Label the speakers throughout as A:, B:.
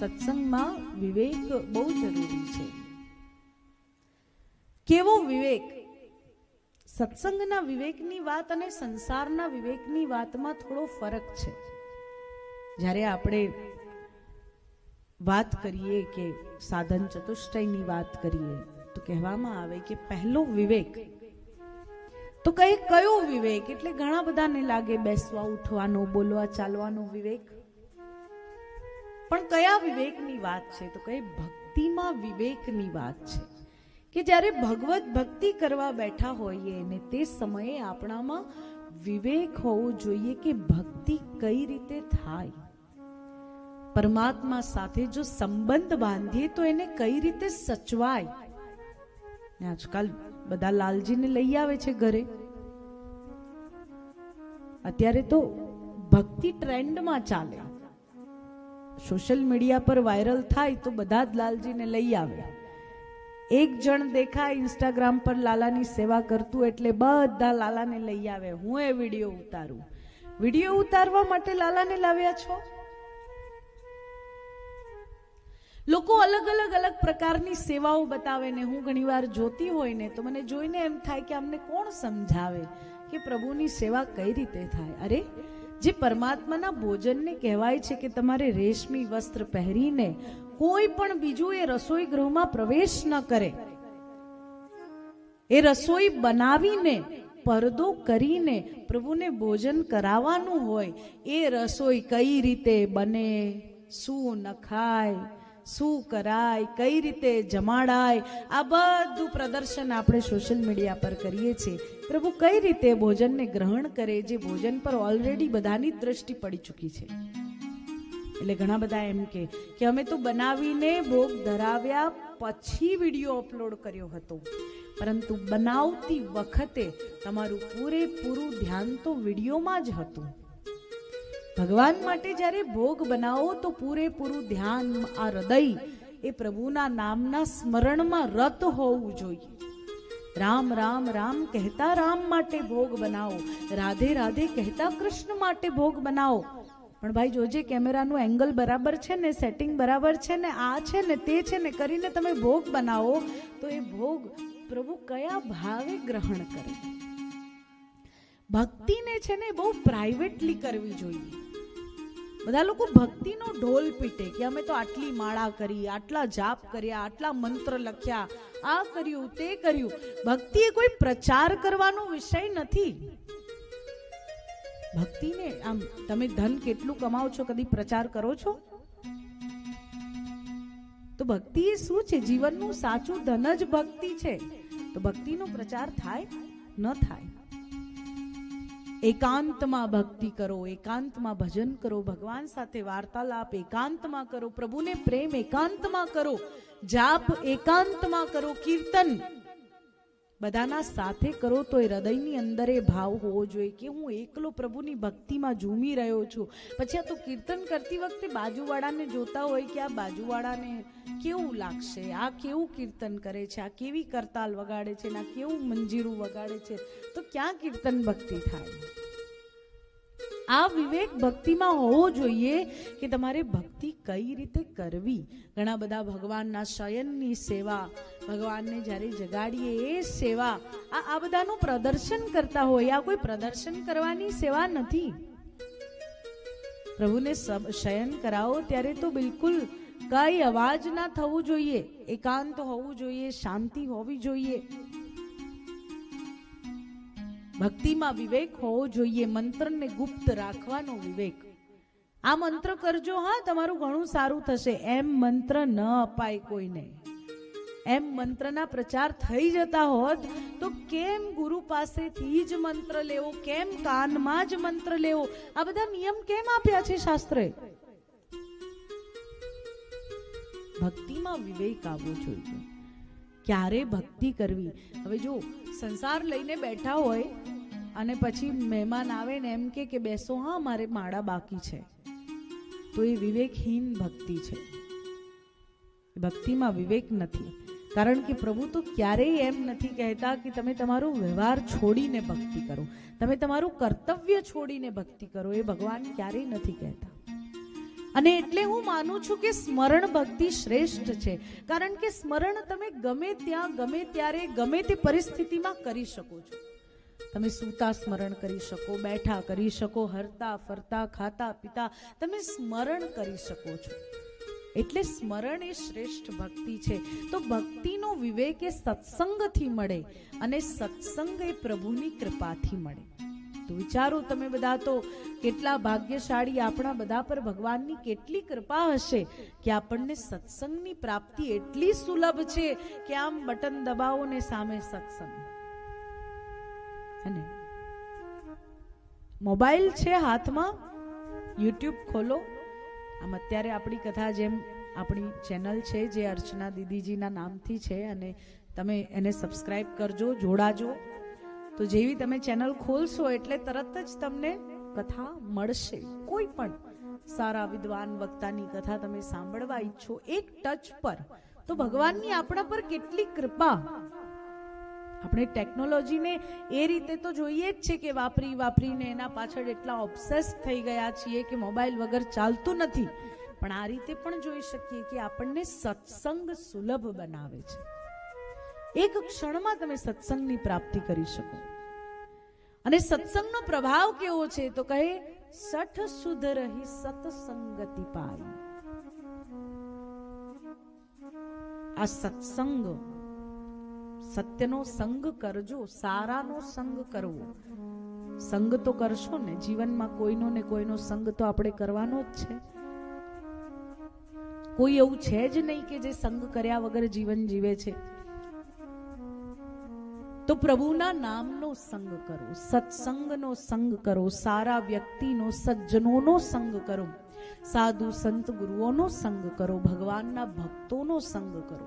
A: સત્સંગમાં વિવેક બહુ જરૂરી છે. કેવો વિવેક? સત્સંગના વિવેકની વાત અને સંસારના વિવેકની વાતમાં થોડો ફરક છે. જ્યારે આપણે વાત કરીએ કે સાધન ચતુષ્ટયની વાત કરીએ, તો કહેવામાં આવે કે પહેલો વિવેક. તો કઈ કયો વિવેક? એટલે ઘણા બધાને લાગે બેસવા, ઉઠવાનો, બોલવા, ચાલવાનો વિવેક. પણ કયા વિવેકની વાત છે? તો કઈ ભક્તિમાં વિવેકની વાત છે કે જ્યારે ભગવત ભક્તિ કરવા બેઠા હોઈએ ને તે સમયે આપણામાં વિવેક હોવો જોઈએ કે ભક્તિ કઈ રીતે થાય. પરમાત્મા સાથે જો સંબંધ બાંધીએ તો એને કઈ રીતે સચવાય? ને આજકાલ બધા લાલજીને લઈ આવે છે ઘરે. અત્યારે તો ભક્તિ ટ્રેન્ડમાં ચાલે. સોશિયલ મીડિયા પર વાયરલ થાય તો બધા જ લાલજીને લઈ આવે. એક જણ દેખાય ઇન્સ્ટાગ્રામ પર લાલાની સેવા કરતું એટલે બધા લાલાને લઈ આવે. હું એ વીડિયો ઉતારું. વીડિયો ઉતારવા માટે લાલાને લાવ્યા છો? લોકો અલગ અલગ અલગ પ્રકારની સેવાઓ બતાવે ને હું ઘણીવાર જોતી હોય ને તો મને જોઈને એમ થાય કે અમને કોણ સમજાવે કે પ્રભુની સેવા કઈ રીતે થાય? અરે જે પરમાત્માના ભોજનને કહેવાય છે કે તમારે રેશમી વસ્ત્ર પહેરીને કોઈ પણ બીજું એ રસોઈ ગૃહમાં પ્રવેશ ન કરે. એ રસોઈ બનાવીને, પરદો કરીને પ્રભુને ભોજન કરાવવાનું હોય, એ રસોઈ કઈ રીતે બને, શું નખાય? શું કરાય, કઈ રીતે જમાડાય, આ બધું પ્રદર્શન આપણે સોશિયલ મીડિયા પર કરીએ છીએ. પ્રભુ કઈ રીતે ભોજનને ગ્રહણ કરે જે ભોજન પર ઓલરેડી બધાની દ્રષ્ટિ પડી ચૂકી છે? એટલે ઘણા બધા એમ કે કે અમે તો બનાવીને ભોગ ધરાવ્યા પછી વીડિયો અપલોડ કર્યો હતો. પરંતુ બનાવતી વખતે તમારું પૂરેપૂરું ધ્યાન તો વિડીયોમાં જ હતું. ભગવાન માટે જ્યારે ભોગ બનાવો તો પૂરેપૂરું ધ્યાન આ હૃદય એ પ્રભુના નામના સ્મરણમાં રત હોવું જોઈએ. રામ રામ રામ કહેતા રામ માટે ભોગ બનાવો. રાધે રાધે કહેતા કૃષ્ણ માટે ભોગ બનાવો. પણ ભાઈ જોજે કેમેરાનું એંગલ બરાબર છે ને સેટિંગ બરાબર છે ને આ છે ને તે છે ને કરીને તમે ભોગ બનાવો, તો એ ભોગ પ્રભુ કયા ભાવે ગ્રહણ કરે? ભક્તિને છે ને બહુ પ્રાઇવેટલી કરવી જોઈએ. બધા લોકો ભક્તિનો ઢોલ પીટે કે અમે તો આટલી માળા કરી, આટલા જાપ કર્યા, આટલા મંત્ર લખ્યા, આ કર્યું, તે કર્યું. ભક્તિ એ કોઈ પ્રચાર કરવાનો વિષય નથી. ભક્તિને આમ તમે ધન કેટલું કમાઓ છો, કદી પ્રચાર કરો છો? તો ભક્તિ એ શું છે? જીવનનું સાચું ધન જ ભક્તિ છે. તો ભક્તિનો પ્રચાર થાય? ન થાય. એકાંતમાં ભક્તિ કરો, એકાંતમાં ભજન કરો, ભગવાન સાથે વાર્તાલાપ એકાંતમાં કરો, પ્રભુને પ્રેમ એકાંતમાં કરો, જાપ એકાંતમાં કરો, કીર્તન બધાના સાથે કરો તો એ હૃદયની અંદર એ ભાવ હોવો જોઈએ કે હું એકલો પ્રભુની ભક્તિમાં ઝૂમી રહ્યો છું. પછી આ તો કીર્તન કરતી વખતે બાજુવાળાને જોતા હોય કે આ બાજુવાળાને કેવું લાગશે? આ કેવું કીર્તન કરે છે? આ કેવી કરતાલ વગાડે છે? ને આ કેવું મંજીરું વગાડે છે? તો ક્યાં કીર્તન ભક્તિ થાય? આ વિવેક ભક્તિમાં હોવો જોઈએ કે તમારે ભક્તિ કઈ રીતે કરવી? ઘણા બધા ભગવાનના શયનની સેવા, ભગવાનને જ્યારે જગાડીએ એ સેવા, આ આ બધાનું પ્રદર્શન કરતા હોય, આ કોઈ પ્રદર્શન કરવાની સેવા નથી. પ્રભુને શયન કરાવો ત્યારે તો બિલકુલ કઈ અવાજ ના થવું જોઈએ, એકાંત હોવું જોઈએ, શાંતિ હોવી જોઈએ. ભક્તિમાં વિવેક હોવો જોઈએ, મંત્રને ગુપ્ત રાખવાનો વિવેક. આ મંત્ર કરજો, હા, તમારું ઘણું સારું થશે. એમ મંત્ર ન અપાય કોઈને. એમ મંત્રના પ્રચાર થઈ જતા હોત, તો કેમ ગુરુ પાસેથી જ મંત્ર લેવો? કેમ કાનમાં જ મંત્ર લેવો? આ બધા નિયમ કેમ આપ્યા છે શાસ્ત્રે? ભક્તિમાં વિવેક આવવો જોઈએ. ક્યારે ભક્તિ કરવી? હવે જો સંસાર લઈને બેઠા હોય અને પછી મહેમાન આવે ને એમ કે કે બેસો, હા, મારે માળા બાકી છે. તો એ વિવેકહીન ભક્તિ છે. ભક્તિમાં વિવેક નથી. કારણ કે પ્રભુ તો ક્યારેય એમ નથી કહેતા કે તમે તમારો વ્યવહાર છોડીને ભક્તિ કરો. તમે તમારું કર્તવ્ય છોડીને ભક્તિ કરો, એ ભગવાન ક્યારેય નથી કહેતા. અને એટલે હું માનું છું કે સ્મરણ ભક્તિ શ્રેષ્ઠ છે. કારણ કે સ્મરણ તમે ગમે ત્યાં, ગમે ત્યારે, ગમે તે પરિસ્થિતિમાં કરી શકો છો. તમે સૂતા સ્મરણ કરી શકો, બેઠા કરી શકો, હરતા, ફરતા, ખાતા, પીતા, તમે સ્મરણ કરી શકો છો. એટલે સ્મરણ એ શ્રેષ્ઠ ભક્તિ છે. તો ભક્તિનો વિવેક એ સત્સંગથી મળે અને સત્સંગ એ પ્રભુની કૃપાથી મળે. તો વિચારો તમે બધા તો કેટલા ભાગ્યશાળી આપણા બધા પર ભગવાનની કેટલી કૃપા હશે કે આપણને સત્સંગની પ્રાપ્તિ એટલી સુલભ છે કે આમ બટન દબાવો ને સામે સત્સંગ. અને મોબાઈલ છે હાથમાં, યુટ્યુબ ખોલો. આમ અત્યારે આપણી કથા જેમ આપણી ચેનલ છે જે અર્ચના દીદીજીના નામથી છે અને તમે એને સબસ્ક્રાઈબ કરજો, જોડાજો. તો જેવી તમે ચેનલ ખોલશો એટલે તરત જ તમને કથા મળશે. કોઈ પણ સારા વિદ્વાન વક્તાની કથા તમે સાંભળવા ઈચ્છો, એક ટચ પર, તો ભગવાનની આપણા પર કેટલી કૃપા. આપણે ટેકનોલોજીને એ રીતે તો જોઈએ જ છે કે વાપરી વાપરીને એના પાછળ એટલા ઓબ્સેસ થઈ ગયા છીએ કે મોબાઈલ વગર ચાલતું નથી. પણ આ રીતે પણ જોઈ શકીએ કે આપણને સત્સંગ સુલભ બનાવે છે. એક ક્ષણમાં તમે સત્સંગની પ્રાપ્તિ કરી શકો. અને સત્સંગનો પ્રભાવ કેવો છે તો કહે, સઠ સુધ રહી સત્સંગતિ પાઈ આ સત્સંગ, સત્યનો સંગ કરજો, સારાનો સંગ કરવો. સંગ તો કરશો ને, જીવનમાં કોઈનો ને કોઈનો સંગ તો આપણે કરવાનો જ છે. કોઈ એવું છે જ નહીં કે જે સંગ કર્યા વગર જીવન જીવે છે. તો પ્રભુના નામનો સંગ કરો, સત્સંગનો સંગ કરો, સારા વ્યક્તિનો, સજ્જનોનો સંગ કરો, સાધુ સંત ગુરુઓનો સંગ કરો, ભગવાનના ભક્તોનો સંગ કરો.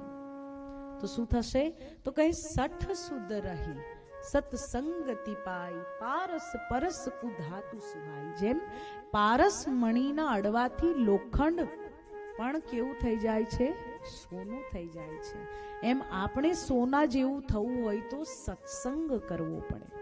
A: તો શું થશે? તો કહે સઠ સુદ રહી, સત્સંગતિ પાઈ, પારસ પરસ કુધાતુ સુહાઈ. જેમ પારસ મણીના અડવાથી લોખંડ પણ કેવું થઈ જાય છે? સોનું થઈ જાય છે. એમ આપણે સોના જેવું થવું હોય તો સત્સંગ કરવો પડે.